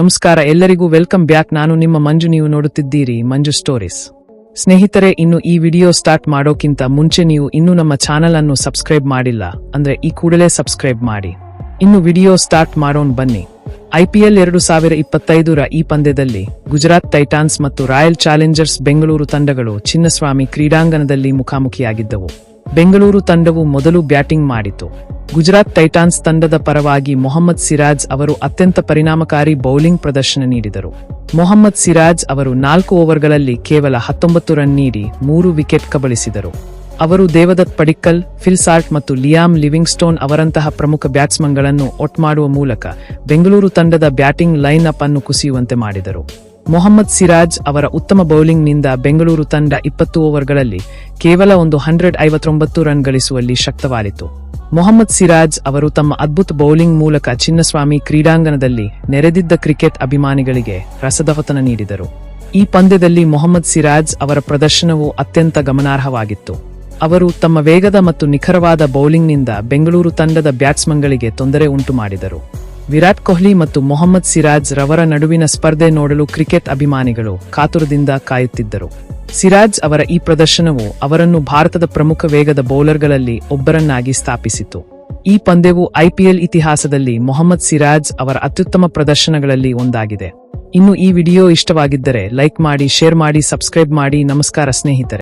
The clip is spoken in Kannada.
ನಮಸ್ಕಾರ, ಎಲ್ಲರಿಗೂ ವೆಲ್ಕಮ್ ಬ್ಯಾಕ್. ನಾನು ನಿಮ್ಮ ಮಂಜು, ನೀವು ನೋಡುತ್ತಿದ್ದೀರಿ ಮಂಜು ಸ್ಟೋರೀಸ್. ಸ್ನೇಹಿತರೆ, ಇನ್ನು ಈ ವಿಡಿಯೋ ಸ್ಟಾರ್ಟ್ ಮಾಡೋಕ್ಕಿಂತ ಮುಂಚೆ ನೀವು ಇನ್ನೂ ನಮ್ಮ ಚಾನಲ್ ಅನ್ನು ಸಬ್ಸ್ಕ್ರೈಬ್ ಮಾಡಿಲ್ಲ, ಅಂದ್ರೆ ಈ ಕೂಡಲೇ ಸಬ್ಸ್ಕ್ರೈಬ್ ಮಾಡಿ. ಇನ್ನು ವಿಡಿಯೋ ಸ್ಟಾರ್ಟ್ ಮಾಡೋಣ ಬನ್ನಿ. ಐಪಿಎಲ್ ಎರಡು ಸಾವಿರ ಇಪ್ಪತ್ತೈದರ ಈ ಪಂದ್ಯದಲ್ಲಿ ಗುಜರಾತ್ ಟೈಟಾನ್ಸ್ ಮತ್ತು ರಾಯಲ್ ಚಾಲೆಂಜರ್ಸ್ ಬೆಂಗಳೂರು ತಂಡಗಳು ಚಿನ್ನಸ್ವಾಮಿ ಕ್ರೀಡಾಂಗಣದಲ್ಲಿ ಮುಖಾಮುಖಿಯಾಗಿದ್ದವು. ಬೆಂಗಳೂರು ತಂಡವು ಮೊದಲು ಬ್ಯಾಟಿಂಗ್ ಮಾಡಿತು. ಗುಜರಾತ್ ಟೈಟಾನ್ಸ್ ತಂಡದ ಪರವಾಗಿ ಮೊಹಮ್ಮದ್ ಸಿರಾಜ್ ಅವರು ಅತ್ಯಂತ ಪರಿಣಾಮಕಾರಿ ಬೌಲಿಂಗ್ ಪ್ರದರ್ಶನ ನೀಡಿದರು. ಮೊಹಮ್ಮದ್ ಸಿರಾಜ್ ಅವರು ನಾಲ್ಕು ಓವರ್ಗಳಲ್ಲಿ ಕೇವಲ ಹತ್ತೊಂಬತ್ತು ರನ್ ನೀಡಿ ಮೂರು ವಿಕೆಟ್ ಕಬಳಿಸಿದರು. ಅವರು ದೇವದತ್ ಪಡಿಕ್ಕಲ್ ಫಿಲ್ಸಾರ್ಟ್ ಮತ್ತು ಲಿಯಾಮ್ ಲಿವಿಂಗ್ಸ್ಟೋನ್ ಅವರಂತಹ ಪ್ರಮುಖ ಬ್ಯಾಟ್ಸ್ಮನ್ಗಳನ್ನು ಒಟ್ಮಾಡುವ ಮೂಲಕ ಬೆಂಗಳೂರು ತಂಡದ ಬ್ಯಾಟಿಂಗ್ ಲೈನ್ ಅಪ್ ಅನ್ನು ಕುಸಿಯುವಂತೆ ಮಾಡಿದರು. ಮೊಹಮ್ಮದ್ ಸಿರಾಜ್ ಅವರ ಉತ್ತಮ ಬೌಲಿಂಗ್ನಿಂದ ಬೆಂಗಳೂರು ತಂಡ ಇಪ್ಪತ್ತು ಓವರ್ಗಳಲ್ಲಿ ಕೇವಲ ಒಂದು ಹಂಡ್ರೆಡ್ ಐವತ್ತೊಂಬತ್ತು ರನ್ ಗಳಿಸುವಲ್ಲಿ ಶಕ್ತವಾಯಿತು ಮೊಹಮ್ಮದ್ ಸಿರಾಜ್ ಅವರು ತಮ್ಮ ಅದ್ಭುತ ಬೌಲಿಂಗ್ ಮೂಲಕ ಚಿನ್ನಸ್ವಾಮಿ ಕ್ರೀಡಾಂಗಣದಲ್ಲಿ ನೆರೆದಿದ್ದ ಕ್ರಿಕೆಟ್ ಅಭಿಮಾನಿಗಳಿಗೆ ರಸದವತನ ನೀಡಿದರು. ಈ ಪಂದ್ಯದಲ್ಲಿ ಮೊಹಮ್ಮದ್ ಸಿರಾಜ್ ಅವರ ಪ್ರದರ್ಶನವು ಅತ್ಯಂತ ಗಮನಾರ್ಹವಾಗಿತ್ತು. ಅವರು ತಮ್ಮ ವೇಗದ ಮತ್ತು ನಿಖರವಾದ ಬೌಲಿಂಗ್ನಿಂದ ಬೆಂಗಳೂರು ತಂಡದ ಬ್ಯಾಟ್ಸ್ಮನ್ಗಳಿಗೆ ತೊಂದರೆ ಉಂಟು ಮಾಡಿದರು ವಿರಾಟ್ ಕೊಹ್ಲಿ ಮತ್ತು ಮೊಹಮ್ಮದ್ ಸಿರಾಜ್ ರವರ ನಡುವಿನ ಸ್ಪರ್ಧೆ ನೋಡಲು ಕ್ರಿಕೆಟ್ ಅಭಿಮಾನಿಗಳು ಕಾತುರದಿಂದ ಕಾಯುತ್ತಿದ್ದರು. ಸಿರಾಜ್ ಅವರ ಈ ಪ್ರದರ್ಶನವು ಅವರನ್ನು ಭಾರತದ ಪ್ರಮುಖ ವೇಗದ ಬೌಲರ್ಗಳಲ್ಲಿ ಒಬ್ಬರನ್ನಾಗಿ ಸ್ಥಾಪಿಸಿತು. ಈ ಪಂದ್ಯವು ಐಪಿಎಲ್ ಇತಿಹಾಸದಲ್ಲಿ ಮೊಹಮ್ಮದ್ ಸಿರಾಜ್ ಅವರ ಅತ್ಯುತ್ತಮ ಪ್ರದರ್ಶನಗಳಲ್ಲಿ ಒಂದಾಗಿದೆ. ಇನ್ನು ಈ ವಿಡಿಯೋ ಇಷ್ಟವಾಗಿದ್ದರೆ ಲೈಕ್ ಮಾಡಿ, ಶೇರ್ ಮಾಡಿ, ಸಬ್ಸ್ಕ್ರೈಬ್ ಮಾಡಿ. ನಮಸ್ಕಾರ ಸ್ನೇಹಿತರೆ.